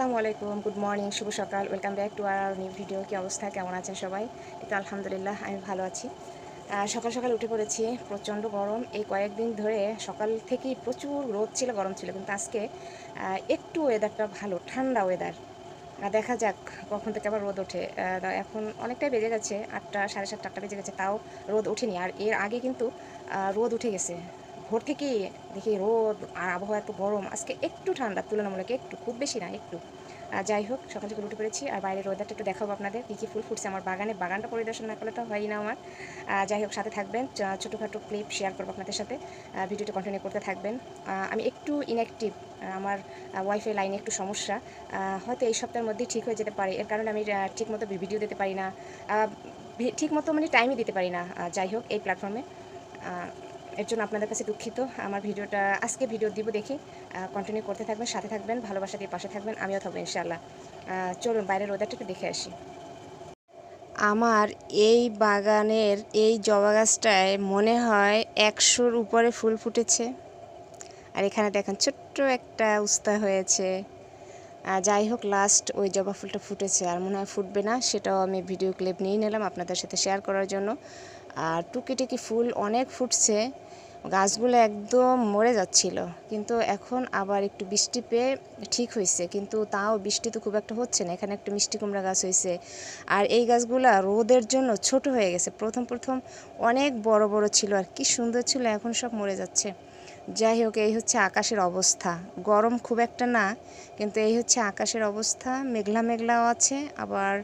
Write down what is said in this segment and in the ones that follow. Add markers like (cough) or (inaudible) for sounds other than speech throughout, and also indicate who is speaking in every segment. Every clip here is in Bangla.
Speaker 1: আসসালামু আলাইকুম গুড মর্নিং শুভ সকাল welcome back to R new video কী অবস্থা? কেমন আছেন সবাই? তো আলহামদুলিল্লাহ, আমি ভালো আছি। সকাল সকাল উঠে পড়েছি, প্রচণ্ড গরম। এই কয়েকদিন ধরে সকাল থেকেই প্রচুর রোদ ছিল, গরম ছিল, কিন্তু আজকে একটু ওয়েদারটা ভালো, ঠান্ডা ওয়েদার দেখা যাক কখন থেকে আবার রোদ ওঠে। এখন অনেকটাই বেজে গেছে, আটটা, সাড়ে সাতটা, আটটা বেজে গেছে, তাও রোদ ওঠেনি। আর এর আগে কিন্তু রোদ উঠে গেছে। ভোর থেকেই দেখি রোদ আর আবহাওয়া এত গরম। আজকে একটু ঠান্ডা তুলনামূলক একটু খুব বেশি না একটু। আহ, যাই হোক সকাল থেকে উঠে পড়েছি আর বাইরের ওয়েদারটা একটু দেখাবো আপনাদের কী কী ফুল ফুটছে আমার বাগানে। বাগানটা পরিদর্শন না করলে তো হয়ই না আমার। যাই হোক সাথে থাকবেন। ছোটোখাটো ক্লিপ শেয়ার করব আপনাদের সাথে। ভিডিওটা কন্টিনিউ করতে থাকবেন। আমি একটু ইনঅ্যাক্টিভ আমার ওয়াইফাই লাইনে একটু সমস্যা। হয়তো এই সপ্তাহের মধ্যেই ঠিক হয়ে যেতে পারে। এর কারণে আমি আহ, ঠিক মতো ভিডিও দিতে পারি না। আহ, ভি- ঠিক মতো মানে টাইমই দিতে পারি না। যাই হোক এই প্ল্যাটফর্মে এর জন্য আপনাদের কাছে দুঃখিত। আমার ভিডিওটা আজকে ভিডিও দিব দেখি। কন্টিনিউ করতে থাকবেন সাথে থাকবেন ভালোবাসা দিয়ে পাশে থাকবেন আমিও থাকব ইনশাআল্লাহ। আহ, চলুন বাইরের ওয়েদারটা একটু দেখে আসি। আমার এই বাগানের এই জবা গাছটায় মনে হয় একশোর উপরে ফুল ফুটেছে। আর এখানে দেখেন ছোট্ট একটা উস্তা হয়েছে। যাই হোক লাস্ট ওই জবা ফুলটা ফুটেছে আর মনে হয় ফুটবে না, সেটাও আমি ভিডিও ক্লিপ নিয়ে নিলাম আপনাদের সাথে শেয়ার করার জন্য। আর টুকিটুকি ফুল অনেক ফুটছে। গাছগুলো একদম মরে যাচ্ছিল। কিন্তু এখন আবার একটু বৃষ্টি পেয়ে ঠিক হয়েছে। কিন্তু তাও বৃষ্টি তো খুব একটা হচ্ছে না। এখানে একটা মিষ্টি কুমড়া গাছ হয়েছে। আর এই গাছগুলা রোদের জন্য ছোট হয়ে গেছে। প্রথম প্রথম অনেক বড় বড় ছিল। আর কি সুন্দর ছিল, এখন সব মরে যাচ্ছে। যাই হোক, এই হচ্ছে আকাশের অবস্থা। গরম খুব একটা না, কিন্তু এই হচ্ছে আকাশের অবস্থা। মেঘলা, মেঘলাও আছে। আবার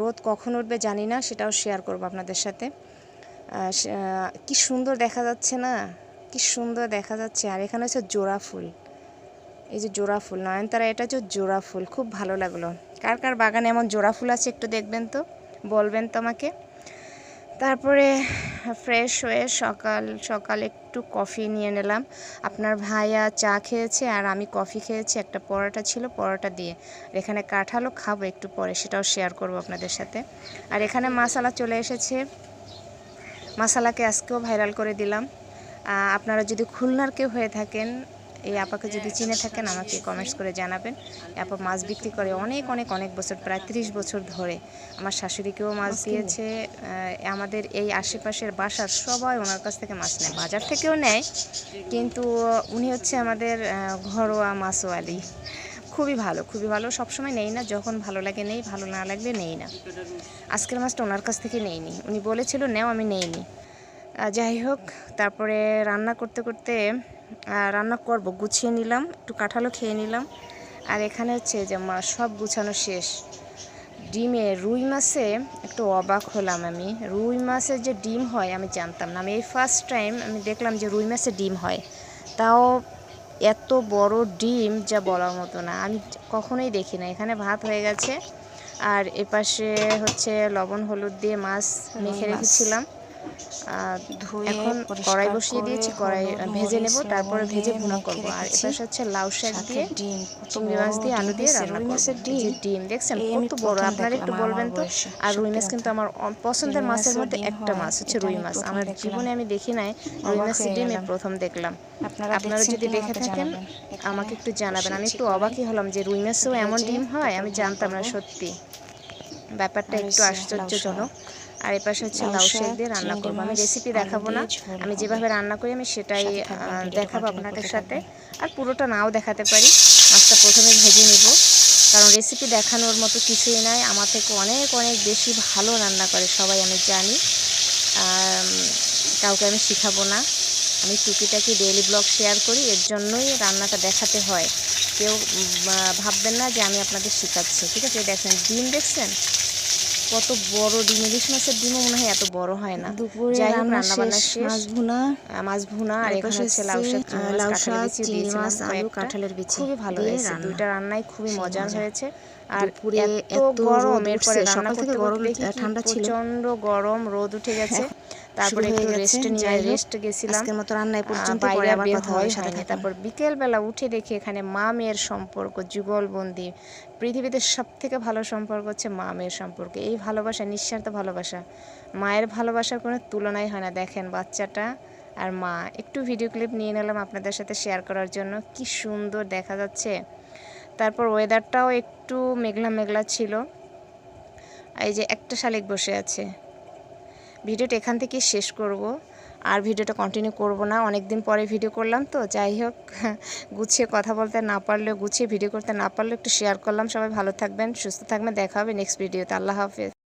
Speaker 1: রোদ কখন উঠবে জানি না, সেটাও শেয়ার করব আপনাদের সাথে। কি সুন্দর দেখা যাচ্ছে না? কি সুন্দর দেখা যাচ্ছে। আর এখানে হচ্ছে জোড়া ফুল। এই যে জোড়া ফুল, নয়নতারা, এটা হচ্ছে জোড়া ফুল। খুব ভালো লাগল। কার কার বাগানে এমন জোড়া ফুল আছে একটু দেখবেন তো? বলবেন তো আমাকে। তারপরে ফ্রেশ হয়ে সকাল সকাল একটু কফি নিয়ে নিলাম। আপনার ভাইয়া চা খেয়েছে আর আমি কফি খেয়েছি। একটা পরোটা ছিল, পরোটা দিয়ে। এখানে কাঁঠালও খাব একটু পরে, সেটাও শেয়ার করব আপনাদের সাথে। আর এখানে মশালা চলে এসেছে। মশালাকে আজকেও ভাইরাল করে দিলাম। আপনারা যদি খুলনার কেউ হয়ে থাকেন এই আপাকে যদি চিনে থাকেন আমাকে কমেন্টস করে জানাবেন। আপা মাছ বিক্রি করে অনেক অনেক অনেক বছর প্রায় ত্রিশ বছর ধরে। আমার শাশুড়িকেও মাছ দিয়েছে। আমাদের এই আশেপাশের বাসার সবাই ওনার কাছ থেকে মাছ নেয়। বাজার থেকেও নেয়। কিন্তু উনি হচ্ছে আমাদের ঘরোয়া মাছওয়ালি। খুবই ভালো খুবই ভালো। সবসময় নেই না যখন ভালো লাগে নেই ভালো না লাগলে নেই না। আজকের মাছটা ওনার কাছ থেকে নেইনি। উনি বলেছিল নেও আমি নেইনি। আহ, যাই হোক তারপরে রান্না করতে করতে রান্না করব। গুছিয়ে নিলাম একটু কাঁঠালও খেয়ে নিলাম। আর এখানে হচ্ছে যে মা সব গুছানো শেষ। ডিমে রুই মাছে একটু অবাক হলাম আমি। রুই মাছের যে ডিম হয় আমি জানতাম না। আমি এই ফার্স্ট টাইম আমি দেখলাম যে রুই মাছের ডিম হয়। তাও এত বড় ডিম যা বলার মতো না। আমি কখনোই দেখি না। এখানে ভাত হয়ে গেছে। আর এপাশে হচ্ছে লবণ হলুদ দিয়ে মাছ মেখে রেখেছিলাম।
Speaker 2: ধুয়ে
Speaker 1: কড়াই বসিয়ে দিয়েছি কড়াই ভেজে নেব তারপরে ভেজে ভুনা করব। আর। এপাশে হচ্ছে লাউ শাক দিয়ে
Speaker 2: ডিম
Speaker 1: চিংড়ি মাছ দিয়ে আলু দিয়ে রান্না
Speaker 2: রুই
Speaker 1: করব। যে
Speaker 2: ডিম।
Speaker 1: ডিম দেখছেন কত বড় আপনারা একটু বলবেন তো? আর রুই মাছ কিন্তু আমার পছন্দের মাছের মধ্যে একটা মাছ হচ্ছে রুই মাছ। আমার জীবনে আমি দেখি নাই রুই মাছের ডিম প্রথম দেখলাম।
Speaker 2: আপনারা
Speaker 1: আপনারা যদি দেখে থাকেন আমাকে একটু জানাবেন। আমি একটু অবাকই হলাম যে রুই মাছেও এমন ডিম হয় আমি জানতাম না সত্যি। ব্যাপারটা একটু আশ্চর্যজনক। আর এপাশে হচ্ছে
Speaker 2: লাউ
Speaker 1: শাক দিয়ে রান্না করব। আমি রেসিপি দেখাবো না। আমি যেভাবে রান্না করি আমি সেটাই দেখাবো আপনাদের সাথে। আর পুরোটা নাও দেখাতে পারি। মাছটা প্রথমে ভেজে নেব। কারণ রেসিপি দেখানোর মতো কিছুই নাই। আমার থেকে অনেক অনেক বেশি ভালো রান্না করে সবাই আমি জানি। আর কাউকে আমি শিখাবো না। আমি টুকিটাকি ডেইলি ব্লগ শেয়ার করি। এর জন্যই রান্নাটা দেখাতে হয়। কেউ ভাববেন না যে আমি আপনাদের শেখাচ্ছি ঠিক আছে? দেখেন ডিম দেখছেন? কত বড় ডিম ইলিশ মাছের ডিমও মনে হয় এত বড় হয় না।
Speaker 2: দুপুরে রান্না
Speaker 1: রান্না বান্না
Speaker 2: শেষ,
Speaker 1: শেষ।
Speaker 2: মাছ ভুনা।
Speaker 1: মাছ ভুনা আর
Speaker 2: আর
Speaker 1: এখানে হচ্ছে লাউ শাক
Speaker 2: লাউ
Speaker 1: কাঁঠালের
Speaker 2: শাক, চিংড়ি মাছ, আলু, কাঁঠালের বিচি।
Speaker 1: খুবই ভালো হয়েছে দুইটা রান্নাই খুবই মজার
Speaker 2: মজা।
Speaker 1: হয়েছে। আর
Speaker 2: দুপুরে
Speaker 1: এত গরম এরপরে রান্না
Speaker 2: সকাল থেকে
Speaker 1: করতে
Speaker 2: গরম, ঠান্ডা ছিল।
Speaker 1: প্রচণ্ড গরম রোদ উঠে গেছে। (laughs) তারপরে একটু রেস্ট নিয়ে রেস্ট গেছিলাম।
Speaker 2: আজকের মতো রান্না পর্যন্ত
Speaker 1: বাইরে
Speaker 2: পরে আবার
Speaker 1: বের
Speaker 2: কথা
Speaker 1: হয়
Speaker 2: সাথে।
Speaker 1: তারপর বিকেলবেলা উঠে দেখি এখানে মা মেয়ের সম্পর্ক যুগলবন্দি। পৃথিবীতে সব থেকে ভালো সম্পর্ক হচ্ছে মা মেয়ের সম্পর্ক। এই ভালোবাসা নিঃস্বার্থ ভালোবাসা। মায়ের ভালোবাসার কোনো তুলনাই হয় না। দেখেন বাচ্চাটা আর মা। একটু ভিডিও ক্লিপ নিয়ে নিলাম আপনাদের সাথে শেয়ার করার জন্য। কি সুন্দর দেখা যাচ্ছে। তারপর ওয়েদারটাও একটু মেঘলা মেঘলা ছিল। এই যে একটা শালিক বসে আছে। ভিডিওটা এখান থেকে শেষ করব। আর ভিডিওটা কন্টিনিউ করব না। অনেক দিন পরে ভিডিও করলাম তো, যাই হোক, (laughs) গুছিয়ে কথা বলতে না পারলে গুছিয়ে ভিডিও করতে না পারলে একটু শেয়ার করলাম। সবাই ভালো থাকবেন, সুস্থ থাকবেন। দেখা হবে নেক্সট ভিডিওতে আল্লাহ হাফেজ।